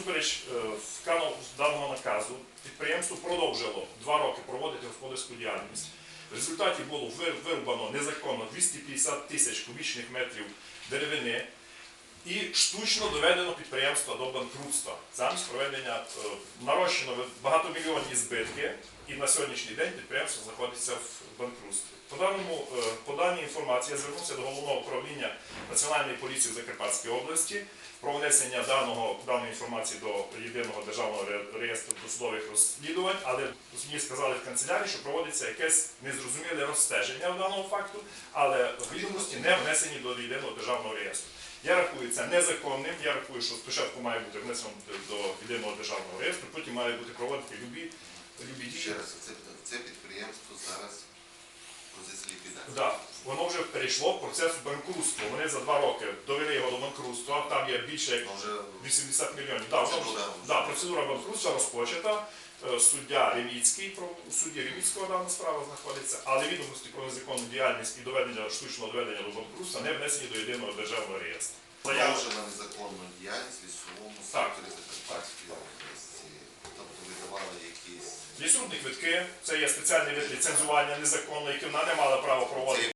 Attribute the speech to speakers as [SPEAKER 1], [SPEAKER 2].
[SPEAKER 1] всупереч е, даного наказу підприємство продовжило два роки проводити господарську діяльність. В результаті було вирубано незаконно 250 тисяч кубічних метрів деревини і штучно доведено підприємство до банкрутства. Замість проведення е, нарощено багатомільйонні збитки, і на сьогоднішній день підприємство знаходиться в банкрутстві. По, даному, е, по даній інформації я звернувся до головного управління Національної поліції в Закарпатській області про внесення даного, даної інформації до єдиного державного ре- реєстру досудових розслідувань, але мені сказали в канцелярії, що проводиться якесь незрозуміле розстеження даного факту, але відомості не внесені до єдиного державного реєстру. Я рахую це незаконним. Я рахую, що спочатку має бути внесено до єдиного державного реєстру, потім має бути проводити любі, дії.
[SPEAKER 2] Ще раз, це, це підприємство зараз позиції.
[SPEAKER 1] Да, воно вже перейшло в процес банкрутства. Вони за два роки довели його до банкрутства. Там є більше як
[SPEAKER 2] Ну, вже
[SPEAKER 1] 80 мільйонів. Да, воно вже- да, процедура банкрутства розпочата. Е, Суддя Реміцький, про у суді Реміцького дана справа знаходиться, але відомості про незаконну діяльність і доведення штучного доведення до банкрутства не внесені до єдиного державного реєстру.
[SPEAKER 2] Продовжена незаконну діяльність якісь
[SPEAKER 1] квитки, це є спеціальний вид ліцензування незаконно, який вона не мала права проводити.